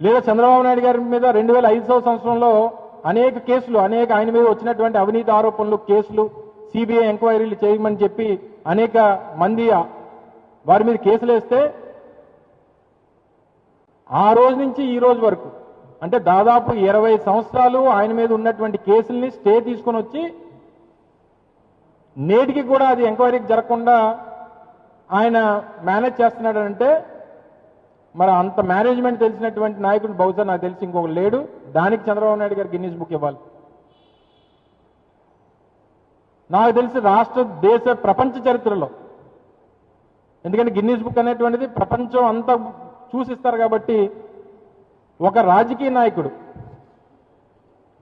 లేదా చంద్రబాబు నాయుడు గారి మీద రెండు వేల ఐదు సంవత్సరంలో అనేక కేసులు అనేక ఆయన మీద వచ్చినటువంటి అవినీతి ఆరోపణలు కేసులు సిబిఐ ఎంక్వైరీలు చేయమని చెప్పి అనేక మంది వారి మీద కేసులు వేస్తే ఆ రోజు నుంచి ఈ రోజు వరకు అంటే దాదాపు ఇరవై సంవత్సరాలు ఆయన మీద ఉన్నటువంటి కేసుల్ని స్టే తీసుకొని వచ్చి నేటికి కూడా అది ఎంక్వైరీకి జరగకుండా ఆయన మేనేజ్ చేస్తున్నాడంటే మరి అంత మేనేజ్మెంట్ తెలిసినటువంటి నాయకుడు బహుశా నాకు తెలిసి ఇంకొక లేడు. దానికి చంద్రబాబు నాయుడు గారు గిన్నీస్ బుక్ ఇవ్వాలి. నాకు తెలిసి రాష్ట్ర దేశ ప్రపంచ చరిత్రలో. ఎందుకంటే గిన్నీస్ బుక్ అనేటువంటిది ప్రపంచం అంతా చూసిస్తారు కాబట్టి ఒక రాజకీయ నాయకుడు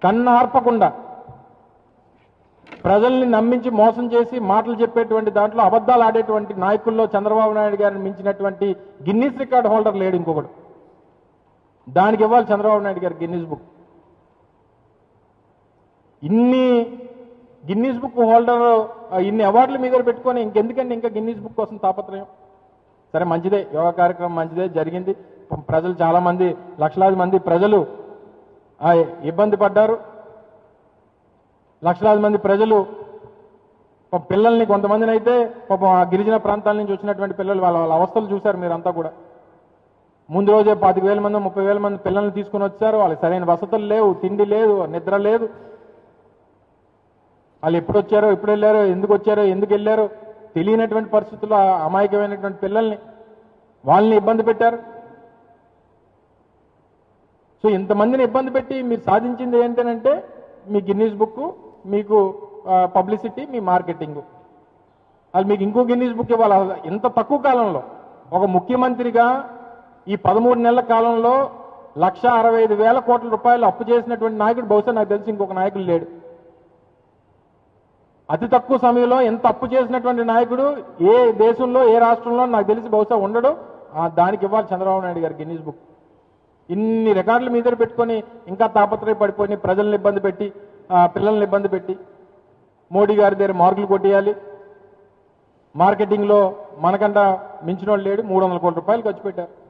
కన్నార్పకుండా ప్రజల్ని నమ్మించి మోసం చేసి మాటలు చెప్పేటువంటి దాంట్లో అబద్ధాలు ఆడేటువంటి నాయకుల్లో చంద్రబాబు నాయుడు గారిని మించినటువంటి గిన్నీస్ రికార్డ్ హోల్డర్ లేడు ఇంకొకడు. దానికి ఇవ్వాలి చంద్రబాబు నాయుడు గారు గిన్నీస్ బుక్. ఇన్ని గిన్నీస్ బుక్ హోల్డర్ ఇన్ని అవార్డులు మీ దగ్గర పెట్టుకొని ఇంకెందుకండి ఇంకా గిన్నీస్ బుక్ కోసం తాపత్రయం? సరే మంచిదే. యోగా కార్యక్రమం మంచిదే జరిగింది. ప్రజలు చాలామంది లక్షలాది మంది ప్రజలు ఇబ్బంది పడ్డారు. లక్షలాది మంది ప్రజలు పిల్లల్ని కొంతమందిని అయితే పాపం ఆ గిరిజన ప్రాంతాల నుంచి వచ్చినటువంటి పిల్లలు వాళ్ళ వాళ్ళ అవస్థలు చూశారు మీరంతా కూడా. ముందు రోజే పాతిక వేల మంది ముప్పై వేల మంది పిల్లల్ని తీసుకుని వచ్చారు. వాళ్ళకి సరైన వసతులు లేవు తిండి లేదు నిద్ర లేదు. వాళ్ళు ఎప్పుడు వచ్చారో ఎప్పుడు వెళ్ళారో ఎందుకు వచ్చారో ఎందుకు వెళ్ళారో తెలియనటువంటి పరిస్థితుల్లో అమాయకమైనటువంటి పిల్లల్ని వాళ్ళని ఇబ్బంది పెట్టారు. సో ఇంతమందిని ఇబ్బంది పెట్టి మీరు సాధించింది ఏంటంటే మీ గిన్నీస్ బుక్ మీకు పబ్లిసిటీ మీ మార్కెటింగ్ అది మీకు ఇంకో గిన్నీస్ బుక్ ఇవ్వాలి. ఇంత తక్కువ కాలంలో ఒక ముఖ్యమంత్రిగా ఈ పదమూడు నెలల కాలంలో లక్ష అరవై ఐదు వేల కోట్ల రూపాయలు అప్పు చేసినటువంటి నాయకుడు బహుశా నాకు తెలిసి ఇంకొక నాయకుడు లేడు. అతి తక్కువ సమయంలో ఎంత అప్పు చేసినటువంటి నాయకుడు ఏ దేశంలో ఏ రాష్ట్రంలో నాకు తెలిసి బహుశా ఉండడు. దానికి ఇవ్వాలి చంద్రబాబు నాయుడు గారు గిన్నీస్ బుక్ ఇన్ని రికార్డులు మీ దగ్గర పెట్టుకొని ఇంకా తాపత్రయ పడిపోయి ప్రజల్ని ఇబ్బంది పెట్టి పిల్లల్ని ఇబ్బంది పెట్టి మోడీ గారి దగ్గర మార్కులు కొట్టేయాలి. మార్కెటింగ్లో మనకంట మించిన వాళ్ళు లేడు. మూడు వందల కోట్ల రూపాయలు ఖర్చు పెట్టారు.